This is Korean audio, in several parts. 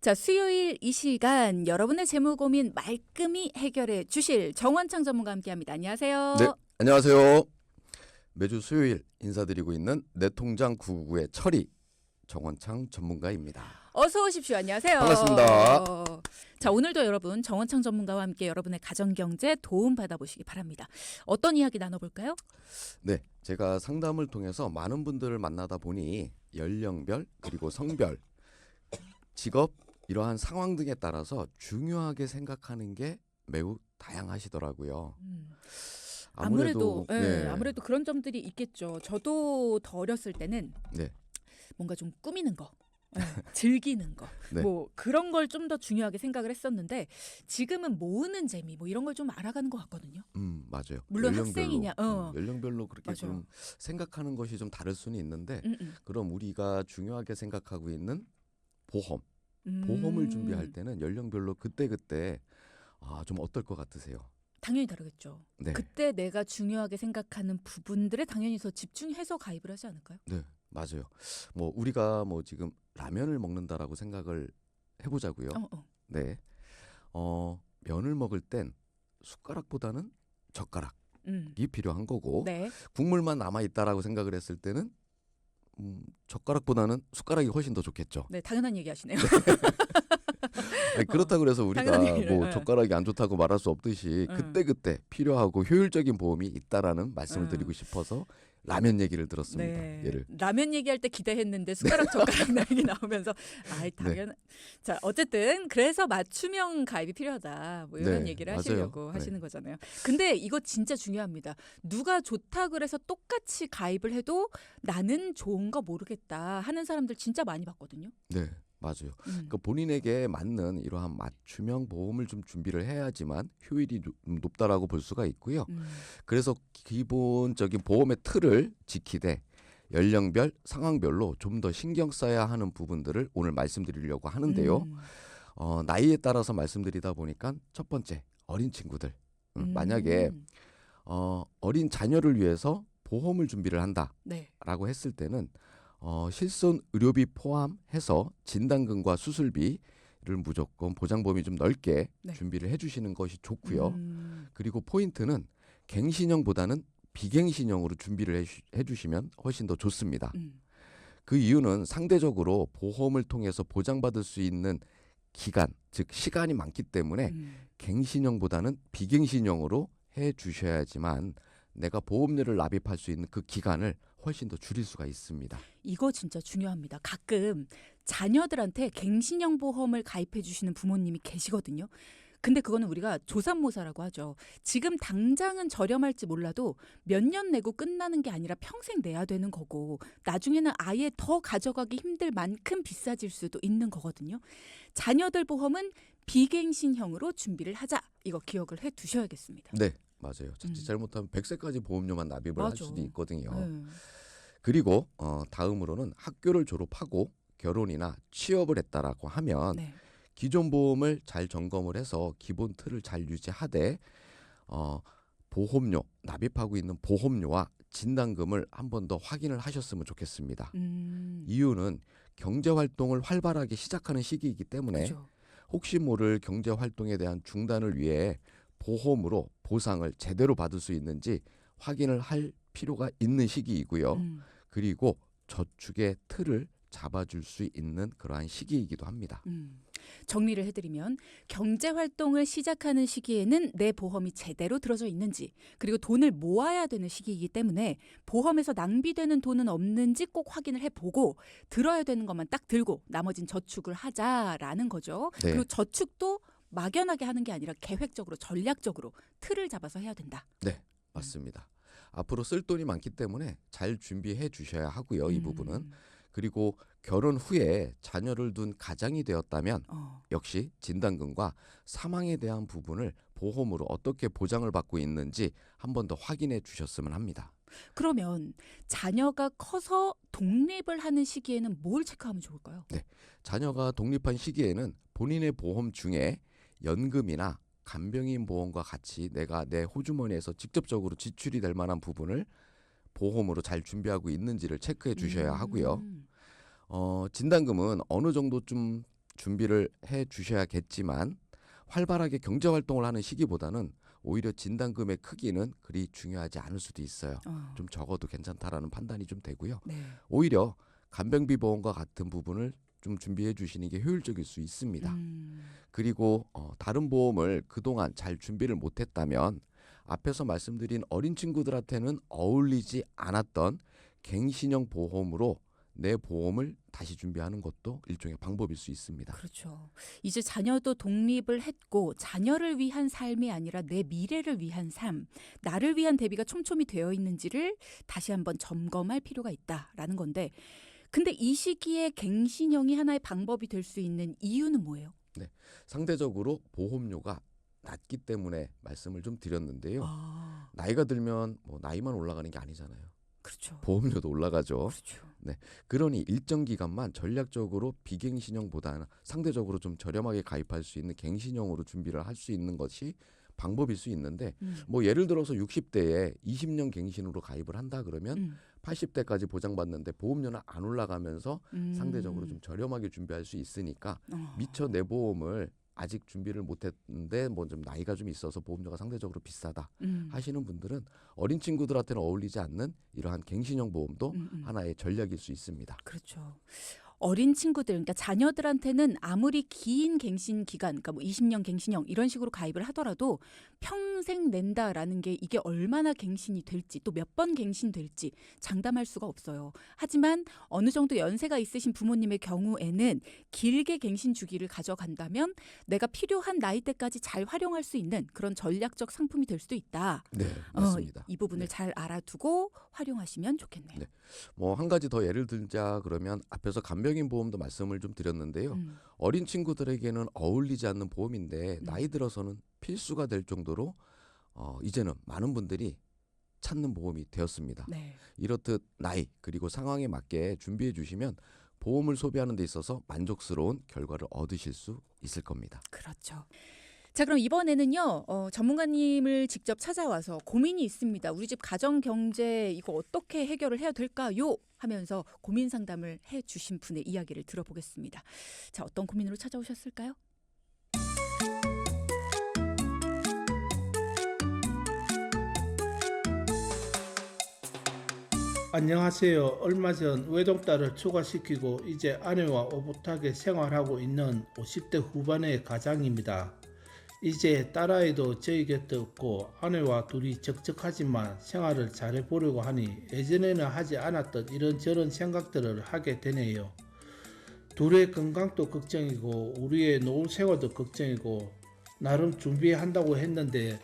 자, 수요일 이 시간 여러분의 재무 고민 말끔히 해결해 주실 정원창 전문가와 함께 합니다. 안녕하세요. 네, 안녕하세요. 매주 수요일 인사드리고 있는 내 통장 999의 철이 정원창 전문가입니다. 어서 오십시오. 안녕하세요. 반갑습니다. 자, 오늘도 여러분 정원창 전문가와 함께 여러분의 가정 경제 도움 받아보시기 바랍니다. 어떤 이야기 나눠볼까요? 네, 제가 상담을 통해서 많은 분들을 만나다 보니 연령별 그리고 성별, 직업 이러한 상황 등에 따라서 중요하게 생각하는 게 매우 다양하시더라고요. 음, 아무래도 예, 네, 아무래도 그런 점들이 있겠죠. 저도 더 어렸을 때는 네. 뭔가 좀 꾸미는 거. 예, 즐기는 거, 네. 뭐 그런 걸 좀 더 중요하게 생각을 했었는데 지금은 모으는 재미, 뭐 이런 걸 좀 알아가는 것 같거든요. 음 맞아요. 물론 연령별로, 학생이냐, 어. 음, 연령별로 그렇게 맞아. 좀 생각하는 것이 좀 다를 수는 있는데 음, 음. 그럼 우리가 중요하게 생각하고 있는 보험 음. 보험을 준비할 때는 연령별로 그때 그때 아 좀 어떨 것 같으세요? 당연히 다르겠죠. 네, 그때 내가 중요하게 생각하는 부분들에 당연히 더 집중해서 가입을 하지 않을까요? 네 맞아요. 뭐 우리가 뭐 지금 라면을 먹는다라고 생각을 해보자고요. 어, 어. 네, 어 면을 먹을 땐 숟가락보다는 젓가락이 음. 필요한 거고 네. 국물만 남아 있다라고 생각을 했을 때는 음, 젓가락보다는 숟가락이 훨씬 더 좋겠죠. 네, 당연한 얘기 하시네요. 아니, 그렇다고 그래서 우리가 뭐 예. 젓가락이 안 좋다고 말할 수 없듯이 음. 그때 그때 필요하고 효율적인 보험이 있다라는 말씀을 음. 드리고 싶어서 라면 얘기를 들었습니다. 네. 얘를 라면 얘기할 때 기대했는데 숟가락 젓가락 얘기 나오면서 아이 당연. 자 어쨌든 그래서 맞춤형 가입이 필요하다. 뭐 이런 네, 얘기를 맞아요. 하시려고 네. 하시는 거잖아요. 근데 이거 진짜 중요합니다. 누가 좋다 그래서 똑같이 가입을 해도 나는 좋은 거 모르겠다 하는 사람들 진짜 많이 봤거든요. 네 맞아요. 음. 그러니까 본인에게 맞는 이러한 맞춤형 보험을 좀 준비를 해야지만 효율이 높- 높다라고 볼 수가 있고요. 음. 그래서 기본적인 보험의 틀을 지키되 연령별 상황별로 좀 더 신경 써야 하는 부분들을 오늘 말씀드리려고 하는데요. 음. 어, 나이에 따라서 말씀드리다 보니까 첫 번째 어린 친구들 음, 음. 만약에 어, 어린 자녀를 위해서 보험을 준비를 한다라고 네. 했을 때는 어, 실손 의료비 포함해서 진단금과 수술비를 무조건 보장 범위 좀 넓게 네. 준비를 해주시는 것이 좋고요. 음. 그리고 포인트는 갱신형보다는 비갱신형으로 준비를 해주- 해주 시면 훨씬 더 좋습니다. 음. 그 이유는 상대적으로 보험을 통해서 보장받을 수 있는 기간, 즉 시간이 많기 때문에 음. 갱신형보다는 비갱신형으로 해 주셔야지만 내가 보험료를 납입할 수 있는 그 기간을 훨씬 더 줄일 수가 있습니다. 이거 진짜 중요합니다. 가끔 자녀들한테 갱신형 보험을 가입해 주시는 부모님이 계시거든요. 근데 그거는 우리가 조삼모사라고 하죠. 지금 당장은 저렴할지 몰라도 몇 년 내고 끝나는 게 아니라 평생 내야 되는 거고 나중에는 아예 더 가져가기 힘들 만큼 비싸질 수도 있는 거거든요. 자녀들 보험은 비갱신형으로 준비를 하자. 이거 기억을 해 두셔야겠습니다. 네, 맞아요. 자칫 음. 잘못하면 100세까지 보험료만 납입을 할 맞아. 수도 있거든요. 네. 그리고 어, 다음으로는 학교를 졸업하고 결혼이나 취업을 했다라고 하면 네. 기존 보험을 잘 점검을 해서 기본 틀을 잘 유지하되 어, 보험료 납입하고 있는 보험료와 진단금을 한 번 더 확인을 하셨으면 좋겠습니다. 음. 이유는 경제 활동을 활발하게 시작하는 시기이기 때문에 그죠. 혹시 모를 경제 활동에 대한 중단을 위해 보험으로 보상을 제대로 받을 수 있는지 확인을 할 필요가 있는 시기이고요. 음. 그리고 저축의 틀을 잡아줄 수 있는 그러한 시기이기도 합니다. 음. 정리를 해드리면 경제 활동을 시작하는 시기에는 내 보험이 제대로 들어져 있는지 그리고 돈을 모아야 되는 시기이기 때문에 보험에서 낭비되는 돈은 없는지 꼭 확인을 해보고 들어야 되는 것만 딱 들고 나머진 저축을 하자라는 거죠. 네. 그리고 저축도 막연하게 하는 게 아니라 계획적으로 전략적으로 틀을 잡아서 해야 된다. 네, 맞습니다. 앞으로 쓸 돈이 많기 때문에 잘 준비해 주셔야 하고요. 이 음. 부분은 그리고 결혼 후에 자녀를 둔 가장이 되었다면 어. 역시 진단금과 사망에 대한 부분을 보험으로 어떻게 보장을 받고 있는지 한 번 더 확인해 주셨으면 합니다. 그러면 자녀가 커서 독립을 하는 시기에는 뭘 체크하면 좋을까요? 자녀가 독립한 시기에는 본인의 보험 중에 연금이나 간병인 보험과 같이 내가 내 호주머니에서 직접적으로 지출이 될 만한 부분을 보험으로 잘 준비하고 있는지를 체크해 주셔야 하고요. 음. 어, 진단금은 어느 정도 좀 준비를 해 주셔야겠지만 활발하게 경제 활동을 하는 시기보다는 오히려 진단금의 크기는 그리 중요하지 않을 수도 있어요. 어. 좀 적어도 괜찮다라는 판단이 좀 되고요. 네. 오히려 간병비 보험과 같은 부분을 좀 준비해 주시는 게 효율적일 수 있습니다. 음. 그리고 어, 다른 보험을 그동안 잘 준비를 못했다면 앞에서 말씀드린 어린 친구들한테는 어울리지 않았던 갱신형 보험으로 내 보험을 다시 준비하는 것도 일종의 방법일 수 있습니다. 그렇죠. 이제 자녀도 독립을 했고 자녀를 위한 삶이 아니라 내 미래를 위한 삶, 나를 위한 대비가 촘촘히 되어 있는지를 다시 한번 점검할 필요가 있다라는 건데. 근데 이 시기에 갱신형이 하나의 방법이 될 수 있는 이유는 뭐예요? 상대적으로 보험료가 낮기 때문에 말씀을 좀 드렸는데요. 아, 나이가 들면 뭐 나이만 올라가는 게 아니잖아요. 그렇죠. 보험료도 올라가죠. 그렇죠. 그러니 일정 기간만 전략적으로 비갱신형보다는 상대적으로 좀 저렴하게 가입할 수 있는 갱신형으로 준비를 할 수 있는 것이 방법일 수 있는데 음. 뭐 예를 들어서 60대에 20년 갱신으로 가입을 한다 그러면 음. 80대까지 보장받는데 보험료는 안 올라가면서 음. 상대적으로 좀 저렴하게 준비할 수 있으니까 어. 미처 내 보험을 아직 준비를 못했는데 뭐 좀 나이가 좀 있어서 보험료가 상대적으로 비싸다 음. 하시는 분들은 어린 친구들한테는 어울리지 않는 이러한 갱신형 보험도 음, 음. 하나의 전략일 수 있습니다. 그렇죠. 어린 친구들, 그러니까 자녀들한테는 아무리 긴 갱신 기간, 그러니까 뭐 20년 갱신형 이런 식으로 가입을 하더라도 평생 낸다라는 게 이게 얼마나 갱신이 될지 또 몇 번 갱신될지 장담할 수가 없어요. 하지만 어느 정도 연세가 있으신 부모님의 경우에는 길게 갱신 주기를 가져간다면 내가 필요한 나이 때까지 잘 활용할 수 있는 그런 전략적 상품이 될 수도 있다. 네, 어, 맞습니다. 이 부분을 네. 잘 알아두고 활용하시면 좋겠네요. 네. 뭐 한 가지 더 예를 들자 그러면 앞에서 간병인 보험도 말씀을 좀 드렸는데요. 음. 어린 친구들에게는 어울리지 않는 보험인데 음. 나이 들어서는 필수가 될 정도로 어, 이제는 많은 분들이 찾는 보험이 되었습니다. 네. 이렇듯 나이 그리고 상황에 맞게 준비해 주시면 보험을 소비하는 데 있어서 만족스러운 결과를 얻으실 수 있을 겁니다. 그렇죠. 자, 그럼 이번에는요, 어, 전문가님을 직접 찾아와서 고민이 있습니다. 우리 집 가정 경제 이거 어떻게 해결을 해야 될까요? 하면서 고민 상담을 해 주신 분의 이야기를 들어보겠습니다. 자, 어떤 고민으로 찾아오셨을까요? 안녕하세요. 얼마 전 외동딸을 추가시키고 이제 아내와 오붓하게 생활하고 있는 50대 후반의 가장입니다. 이제 딸아이도 저희 곁에 없고 아내와 둘이 적적하지만 생활을 잘해보려고 하니 예전에는 하지 않았던 이런저런 생각들을 하게 되네요. 둘의 건강도 걱정이고 우리의 노후 생활도 걱정이고 나름 준비한다고 했는데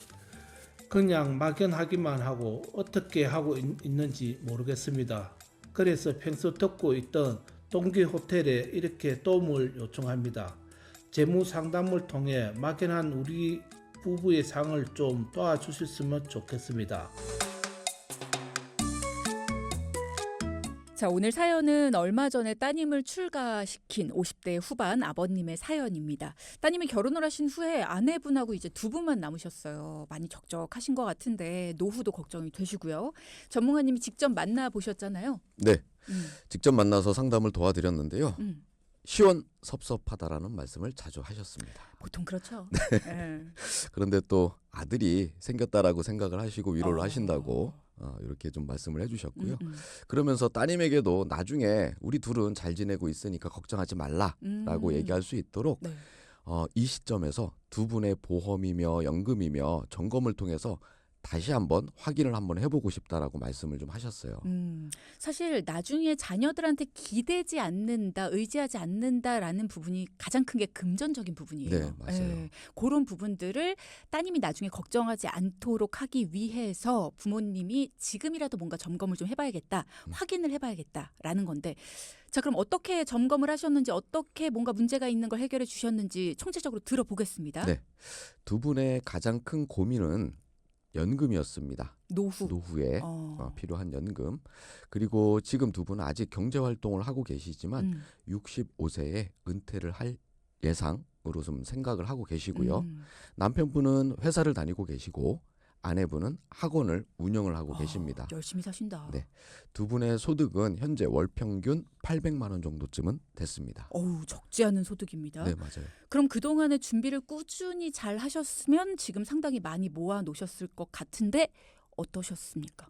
그냥 막연하기만 하고 어떻게 하고 있, 있는지 모르겠습니다. 그래서 평소 듣고 있던 동기 호텔에 이렇게 도움을 요청합니다. 재무 상담을 통해 막연한 우리 부부의 상을 좀 도와주셨으면 좋겠습니다. 자, 오늘 사연은 얼마 전에 따님을 출가시킨 50대 후반 아버님의 사연입니다. 따님이 결혼을 하신 후에 아내분하고 이제 두 분만 남으셨어요. 많이 적적하신 것 같은데 노후도 걱정이 되시고요. 전문가님이 직접 만나 보셨잖아요. 네, 음, 직접 만나서 상담을 도와드렸는데요. 음, 시원 섭섭하다라는 말씀을 자주 하셨습니다. 보통 그렇죠. 네. 그런데 또 아들이 생겼다라고 생각을 하시고 위로를 어. 하신다고 어, 이렇게 좀 말씀을 해주셨고요. 음, 음, 그러면서 따님에게도 나중에 우리 둘은 잘 지내고 있으니까 걱정하지 말라라고 음. 얘기할 수 있도록 네. 어, 이 시점에서 두 분의 보험이며 연금이며 점검을 통해서 다시 한번 확인을 한번 해보고 싶다라고 말씀을 좀 하셨어요. 음, 사실 나중에 자녀들한테 기대지 않는다, 의지하지 않는다라는 부분이 가장 큰 게 금전적인 부분이에요. 네, 맞아요. 예, 그런 부분들을 따님이 나중에 걱정하지 않도록 하기 위해서 부모님이 지금이라도 뭔가 점검을 좀 해봐야겠다, 음. 확인을 해봐야겠다라는 건데. 자, 그럼 어떻게 점검을 하셨는지, 어떻게 뭔가 문제가 있는 걸 해결해 주셨는지 총체적으로 들어보겠습니다. 네. 두 분의 가장 큰 고민은 연금이었습니다. 노후. 노후에 어. 어, 필요한 연금. 그리고 지금 두 분은 아직 경제 활동을 하고 계시지만 음, 65세에 은퇴를 할 예상으로 좀 생각을 하고 계시고요. 음, 남편분은 회사를 다니고 계시고 아내분은 학원을 운영을 하고 아, 계십니다. 열심히 사신다. 네. 두 분의 소득은 현재 월 평균 800만 원 정도쯤은 됐습니다. 어우 적지 않은 소득입니다. 네, 맞아요. 그럼 그 동안의 준비를 꾸준히 잘 하셨으면 지금 상당히 많이 모아 놓으셨을 것 같은데 어떠셨습니까?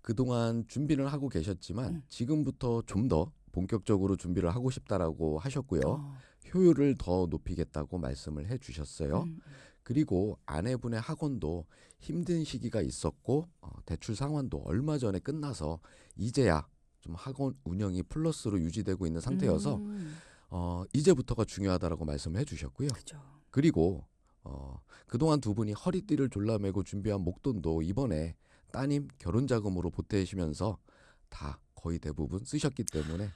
그동안 준비를 하고 계셨지만 음. 지금부터 좀 더 본격적으로 준비를 하고 싶다라고 하셨고요. 어, 효율을 더 높이겠다고 말씀을 해 주셨어요. 음, 그리고 아내분의 학원도 힘든 시기가 있었고 어, 대출 상환도 얼마 전에 끝나서 이제야 좀 학원 운영이 플러스로 유지되고 있는 상태여서 음, 어, 이제부터가 중요하다라고 말씀을 해주셨고요. 그죠. 그리고 어, 그동안 두 분이 허리띠를 졸라매고 준비한 목돈도 이번에 따님 결혼 자금으로 보태시면서 다 거의 대부분 쓰셨기 때문에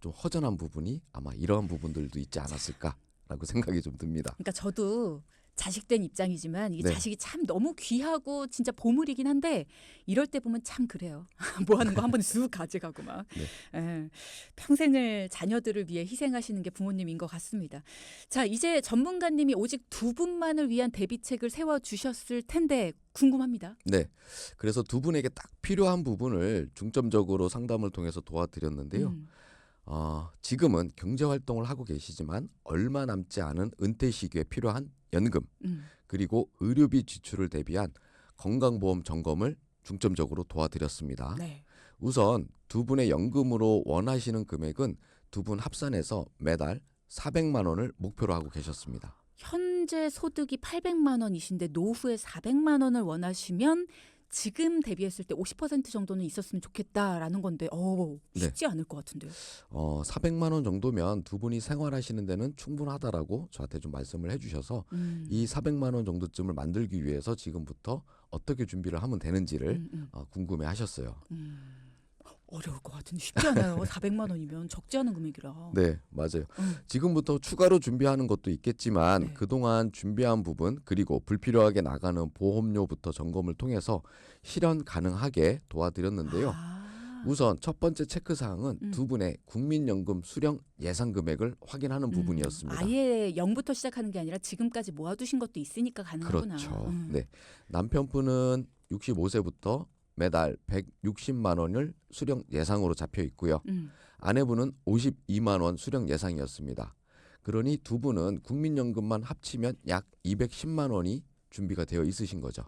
좀 허전한 부분이 아마 이러한 부분들도 있지 않았을까라고 생각이 좀 듭니다. 그러니까 저도 자식된 입장이지만 이 네. 자식이 참 너무 귀하고 진짜 보물이긴 한데 이럴 때 보면 참 그래요. 뭐 하는 거 한 번에 쑥 가져가고 막 네. 예, 평생을 자녀들을 위해 희생하시는 게 부모님인 것 같습니다. 자 이제 전문가님이 오직 두 분만을 위한 대비책을 세워 주셨을 텐데 궁금합니다. 네. 그래서 두 분에게 딱 필요한 부분을 중점적으로 상담을 통해서 도와드렸는데요. 음, 어, 지금은 경제 활동을 하고 계시지만 얼마 남지 않은 은퇴 시기에 필요한 연금 음. 그리고 의료비 지출을 대비한 건강보험 점검을 중점적으로 도와드렸습니다. 네. 우선 두 분의 연금으로 원하시는 금액은 두 분 합산해서 매달 400만 원을 목표로 하고 계셨습니다. 현재 소득이 800만 원이신데 노후에 400만 원을 원하시면 지금 대비했을 때 50% 정도는 있었으면 좋겠다라는 건데 어 네. 쉽지 않을 것 같은데요. 어, 400만 원 정도면 두 분이 생활하시는 데는 충분하다라고 저한테 좀 말씀을 해주셔서 음. 이 400만 원 정도쯤을 만들기 위해서 지금부터 어떻게 준비를 하면 되는지를 음, 음, 어, 궁금해하셨어요. 음. 어려울 것 같은데 쉽지 않아요. 400만 원이면 적지 않은 금액이라. 네, 맞아요. 음. 지금부터 추가로 준비하는 것도 있겠지만 네. 그동안 준비한 부분 그리고 불필요하게 나가는 보험료부터 점검을 통해서 실현 가능하게 도와드렸는데요. 아. 우선 첫 번째 체크 사항은 음. 두 분의 국민연금 수령 예상 금액을 확인하는 음, 부분이었습니다. 아예 0부터 시작하는 게 아니라 지금까지 모아두신 것도 있으니까 가능하구나. 그렇죠. 음. 네. 남편분은 65세부터 매달 160만 원을 수령 예상으로 잡혀 있고요. 음. 아내분은 52만 원 수령 예상이었습니다. 그러니 두 분은 국민연금만 합치면 약 210만 원이 준비가 되어 있으신 거죠.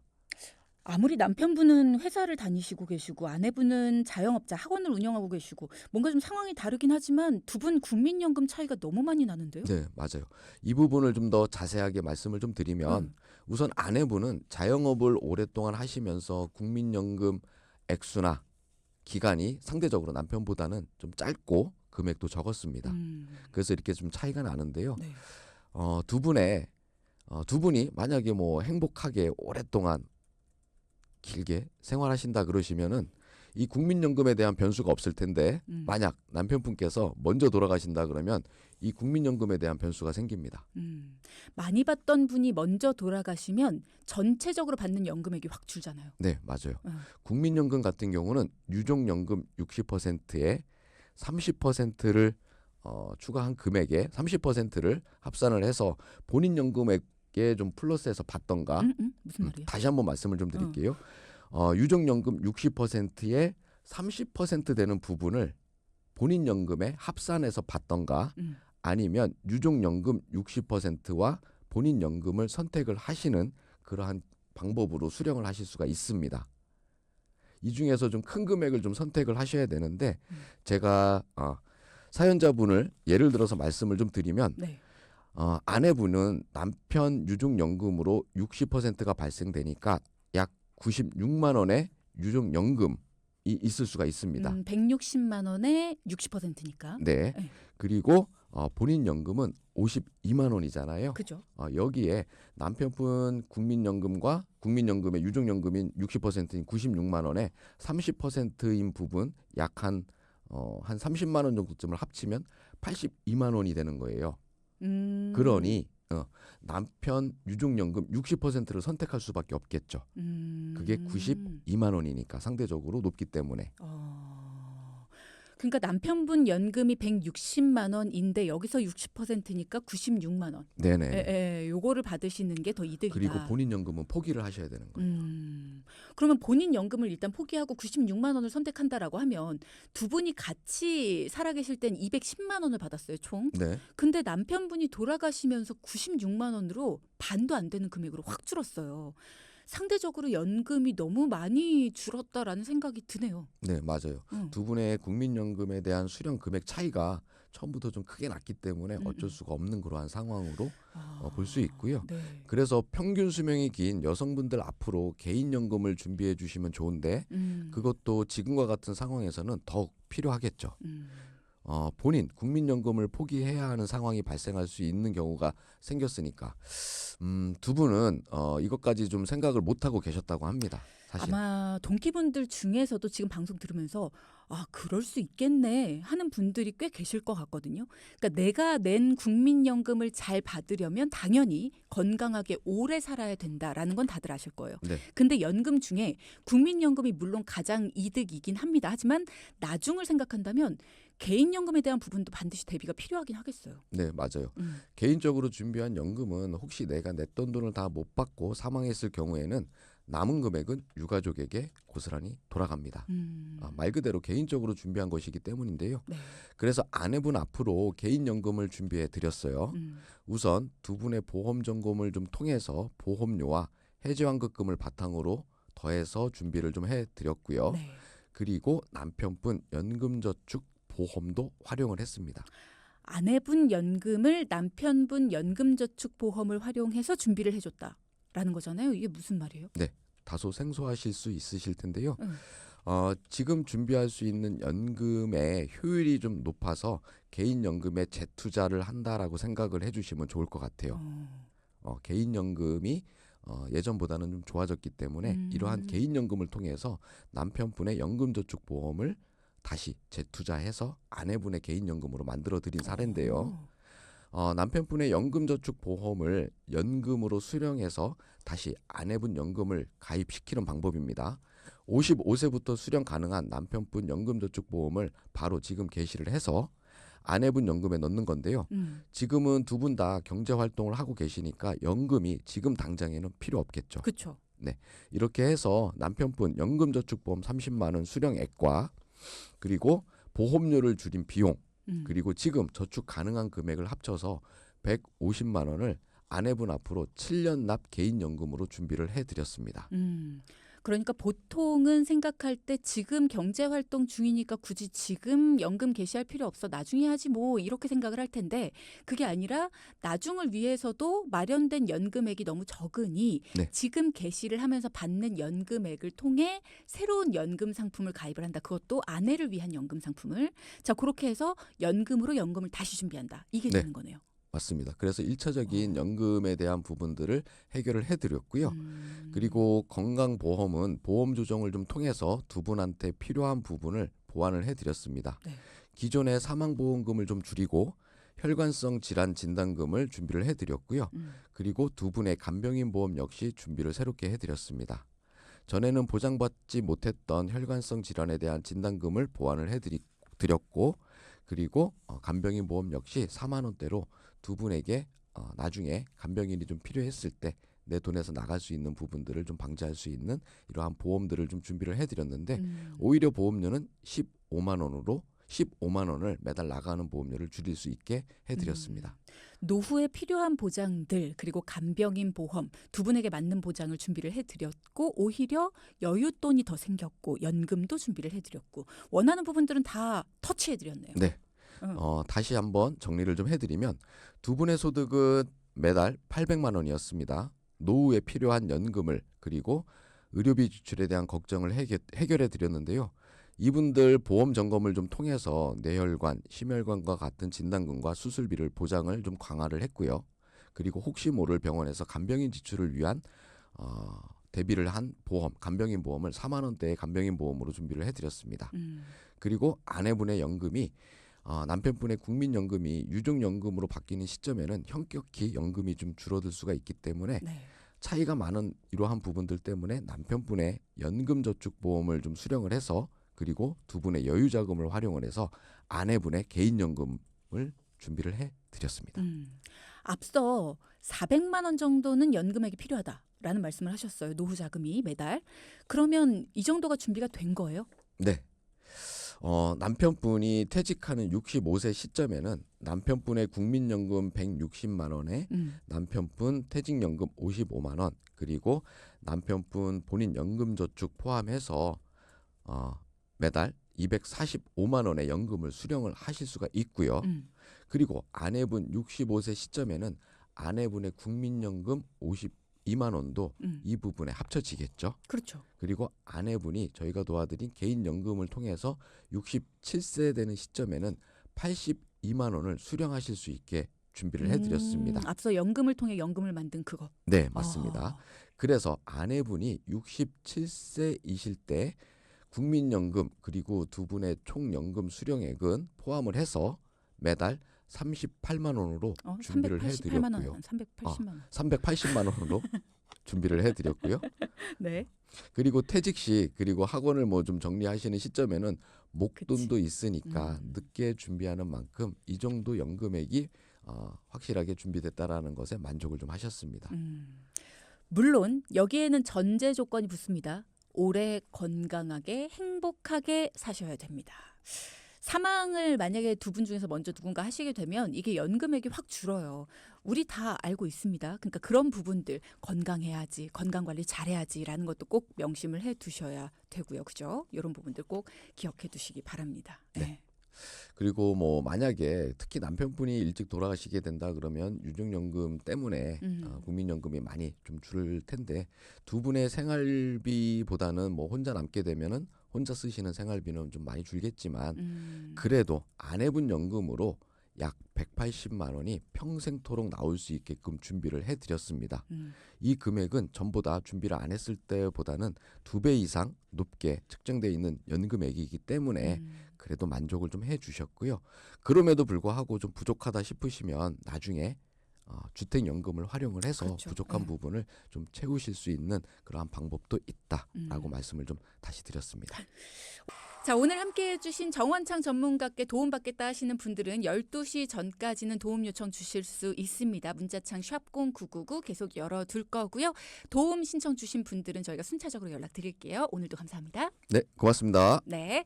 아무리 남편분은 회사를 다니시고 계시고 아내분은 자영업자 학원을 운영하고 계시고 뭔가 좀 상황이 다르긴 하지만 두 분 국민연금 차이가 너무 많이 나는데요. 네, 맞아요. 이 부분을 좀 더 자세하게 말씀을 좀 드리면 음. 우선 아내분은 자영업을 오랫동안 하시면서 국민연금 액수나 기간이 상대적으로 남편보다는 좀 짧고 금액도 적었습니다. 음. 그래서 이렇게 좀 차이가 나는데요. 네. 어, 두 분의 어, 두 분이 만약에 뭐 행복하게 오랫동안 길게 생활하신다 그러시면은 이 국민연금에 대한 변수가 없을 텐데 음. 만약 남편분께서 먼저 돌아가신다 그러면 이 국민연금에 대한 변수가 생깁니다. 음. 많이 받던 분이 먼저 돌아가시면 전체적으로 받는 연금액이 확 줄잖아요. 네, 맞아요. 음. 국민연금 같은 경우는 유족연금 60%에 30%를 어, 추가한 금액에 30%를 합산을 해서 본인 연금액 에좀 플러스해서 받던가 음, 음? 무슨 음, 말이에요? 다시 한번 말씀을 좀 드릴게요. 어, 유족연금 60%에 30% 되는 부분을 본인 연금에 합산해서 받던가 음. 아니면 유족연금 60%와 본인 연금을 선택을 하시는 그러한 방법으로 수령을 하실 수가 있습니다. 이 중에서 좀 큰 금액을 좀 선택을 하셔야 되는데 음. 제가 어, 사연자분을 예를 들어서 말씀을 좀 드리면 네. 어, 아내분은 남편 유족연금으로 60%가 발생되니까 약 96만 원의 유족연금이 있을 수가 있습니다. 음, 160만 원에 60%니까. 네. 네. 그리고 어, 본인 연금은 52만 원이잖아요. 그죠? 어, 여기에 남편분 국민연금과 국민연금의 유족연금인 60%인 96만 원에 30%인 부분 약한 어, 한 30만 원 정도쯤을 합치면 82만 원이 되는 거예요. 음. 그러니 어, 남편 유족연금 60%를 선택할 수밖에 없겠죠. 음. 그게 92만 원이니까 상대적으로 높기 때문에 어. 그러니까 남편분 연금이 160만 원인데 여기서 60%니까 96만 원. 네네. 예, 예, 요거를 받으시는 게 더 이득이다. 그리고 본인 연금은 포기를 하셔야 되는 거예요. 음. 그러면 본인 연금을 일단 포기하고 96만 원을 선택한다라고 하면 두 분이 같이 살아계실 땐 210만 원을 받았어요, 총. 네. 근데 남편분이 돌아가시면서 96만 원으로 반도 안 되는 금액으로 확 줄었어요. 상대적으로 연금이 너무 많이 줄었다라는 생각이 드네요. 네, 맞아요. 응. 두 분의 국민연금에 대한 수령 금액 차이가 처음부터 좀 크게 났기 때문에 음, 어쩔 음. 수가 없는 그러한 상황으로 아, 어, 볼 수 있고요. 네. 그래서 평균 수명이 긴 여성분들 앞으로 개인연금을 준비해 주시면 좋은데 음, 그것도 지금과 같은 상황에서는 더욱 필요하겠죠. 음, 어, 본인 국민연금을 포기해야 하는 상황이 발생할 수 있는 경우가 생겼으니까 음, 두 분은 어, 이것까지 좀 생각을 못 하고 계셨다고 합니다. 사실. 아마 동기분들 중에서도 지금 방송 들으면서 아 그럴 수 있겠네 하는 분들이 꽤 계실 것 같거든요. 그러니까 내가 낸 국민연금을 잘 받으려면 당연히 건강하게 오래 살아야 된다라는 건 다들 아실 거예요. 네. 근데 연금 중에 국민연금이 물론 가장 이득이긴 합니다. 하지만 나중을 생각한다면 개인연금에 대한 부분도 반드시 대비가 필요하긴 하겠어요. 네, 맞아요. 음. 개인적으로 준비한 연금은 혹시 내가 냈던 돈을 다 못 받고 사망했을 경우에는 남은 금액은 유가족에게 고스란히 돌아갑니다. 음. 아, 말 그대로 개인적으로 준비한 것이기 때문인데요. 네. 그래서 아내분 앞으로 개인연금을 준비해 드렸어요. 음. 우선 두 분의 보험 점검을 좀 통해서 보험료와 해지환급금을 바탕으로 더해서 준비를 좀 해 드렸고요. 네. 그리고 남편분 연금저축 보험도 활용을 했습니다. 아내분 연금을 남편분 연금저축보험을 활용해서 준비를 해줬다라는 거잖아요. 이게 무슨 말이에요? 다소 생소하실 수 있으실 텐데요. 음. 어, 지금 준비할 수 있는 연금의 효율이 좀 높아서 개인 연금에 재투자를 한다라고 생각을 해주시면 좋을 것 같아요. 어. 어, 개인 연금이 어, 예전보다는 좀 좋아졌기 때문에 음. 이러한 개인 연금을 통해서 남편분의 연금저축 보험을 다시 재투자해서 아내분의 개인 연금으로 만들어 드린 사례인데요. 어. 어, 남편분의 연금저축 보험을 연금으로 수령해서 다시 아내분 연금을 가입시키는 방법입니다. 55세부터 수령 가능한 남편분 연금저축 보험을 바로 지금 개시를 해서 아내분 연금에 넣는 건데요. 음. 지금은 두 분 다 경제 활동을 하고 계시니까 연금이 지금 당장에는 필요 없겠죠. 그렇죠. 이렇게 해서 남편분 연금저축보험 30만 원 수령액과 그리고 보험료를 줄인 비용 음. 그리고 지금 저축 가능한 금액을 합쳐서 150만 원을 아내분 앞으로 7년 납 개인연금으로 준비를 해드렸습니다. 음. 그러니까 보통은 생각할 때 지금 경제 활동 중이니까 굳이 지금 연금 개시할 필요 없어 나중에 하지 뭐 이렇게 생각을 할 텐데 그게 아니라 나중을 위해서도 마련된 연금액이 너무 적으니 네. 지금 개시를 하면서 받는 연금액을 통해 새로운 연금 상품을 가입을 한다. 그것도 아내를 위한 연금 상품을 자 그렇게 해서 연금으로 연금을 다시 준비한다. 이게 네. 되는 거네요. 맞습니다. 그래서 1차적인 연금에 대한 부분들을 해결을 해드렸고요. 음. 그리고 건강보험은 보험 조정을 좀 통해서 두 분한테 필요한 부분을 보완을 해드렸습니다. 네. 기존의 사망보험금을 좀 줄이고 혈관성 질환 진단금을 준비를 해드렸고요. 음. 그리고 두 분의 간병인 보험 역시 준비를 새롭게 해드렸습니다. 전에는 보장받지 못했던 혈관성 질환에 대한 진단금을 보완을 해드렸고 그리고 어, 간병인 보험 역시 4만 원대로 두 분에게 어, 나중에 간병인이 좀 필요했을 때 내 돈에서 나갈 수 있는 부분들을 좀 방지할 수 있는 이러한 보험들을 좀 준비를 해드렸는데 음. 오히려 보험료는 15만 원으로 15만 원을 매달 나가는 보험료를 줄일 수 있게 해드렸습니다. 노후에 필요한 보장들 그리고 간병인 보험 두 분에게 맞는 보장을 준비를 해드렸고 오히려 여윳돈이 더 생겼고 연금도 준비를 해드렸고 원하는 부분들은 다 터치해드렸네요. 네. 응. 어, 다시 한번 정리를 좀 해드리면 두 분의 소득은 매달 800만 원이었습니다. 노후에 필요한 연금을 그리고 의료비 지출에 대한 걱정을 해결, 해결해 드렸는데요. 이분들 보험 점검을 좀 통해서 뇌혈관, 심혈관과 같은 진단금과 수술비를 보장을 좀 강화를 했고요. 그리고 혹시 모를 병원에서 간병인 지출을 위한 어, 대비를 한 보험, 간병인 보험을 4만 원대의 간병인 보험으로 준비를 해드렸습니다. 음. 그리고 아내분의 연금이 어, 남편분의 국민연금이 유족연금으로 바뀌는 시점에는 현격히 연금이 좀 줄어들 수가 있기 때문에 네. 차이가 많은 이러한 부분들 때문에 남편분의 연금저축보험을 좀 수령을 해서 그리고 두 분의 여유 자금을 활용을 해서 아내분의 개인 연금을 준비를 해 드렸습니다. 음. 앞서 400만 원 정도는 연금액이 필요하다라는 말씀을 하셨어요. 노후 자금이 매달. 그러면 이 정도가 준비가 된 거예요? 네. 어, 남편분이 퇴직하는 65세 시점에는 남편분의 국민연금 160만 원에 음. 남편분 퇴직연금 55만 원 그리고 남편분 본인 연금저축 포함해서 어, 매달 245만 원의 연금을 수령을 하실 수가 있고요. 음. 그리고 아내분 65세 시점에는 아내분의 국민연금 52만 원도 음. 이 부분에 합쳐지겠죠. 그렇죠. 그리고 아내분이 저희가 도와드린 개인 연금을 통해서 67세 되는 시점에는 82만 원을 수령하실 수 있게 준비를 해드렸습니다. 음, 앞서 연금을 통해 연금을 만든 그거. 네, 맞습니다. 아, 그래서 아내분이 67세이실 때 국민연금 그리고 두 분의 총 연금 수령액은 포함을 해서 매달 38만 원으로 어, 준비를 388만 해드렸고요. 원, 380만 원. 380만 원으로 준비를 해드렸고요. 네. 그리고 퇴직 시 그리고 학원을 뭐 좀 정리하시는 시점에는 목돈도 있으니까 음. 늦게 준비하는 만큼 이 정도 연금액이 어, 확실하게 준비됐다라는 것에 만족을 좀 하셨습니다. 음. 물론 여기에는 전제 조건이 붙습니다. 오래 건강하게 행복하게 사셔야 됩니다. 사망을 만약에 두 분 중에서 먼저 누군가 하시게 되면 이게 연금액이 확 줄어요. 우리 다 알고 있습니다. 그러니까 그런 부분들 건강해야지, 건강 관리 잘해야지라는 것도 꼭 명심을 해 두셔야 되고요. 그죠? 이런 부분들 꼭 기억해 두시기 바랍니다. 네. 그리고 뭐 만약에 특히 남편분이 일찍 돌아가시게 된다 그러면 유증연금 때문에 음. 어, 국민연금이 많이 좀 줄을 텐데 두 분의 생활비보다는 뭐 혼자 남게 되면은 혼자 쓰시는 생활비는 좀 많이 줄겠지만 음. 그래도 아내분 연금으로 약 180만 원이 평생토록 나올 수 있게끔 준비를 해드렸습니다. 음. 이 금액은 전보다 준비를 안 했을 때보다는 두 배 이상 높게 측정돼 있는 연금액이기 때문에 음. 그래도 만족을 좀 해주셨고요. 그럼에도 불구하고 좀 부족하다 싶으시면 나중에 어, 주택연금을 활용을 해서 그렇죠. 부족한 네. 부분을 좀 채우실 수 있는 그러한 방법도 있다라고 음. 말씀을 좀 다시 드렸습니다. 자, 오늘 함께 해주신 정원창 전문가께 도움받겠다 하시는 분들은 12시 전까지는 도움 요청 주실 수 있습니다. 문자창 샵0999 계속 열어둘 거고요. 도움 신청 주신 분들은 저희가 순차적으로 연락드릴게요. 오늘도 감사합니다. 네, 고맙습니다. 네.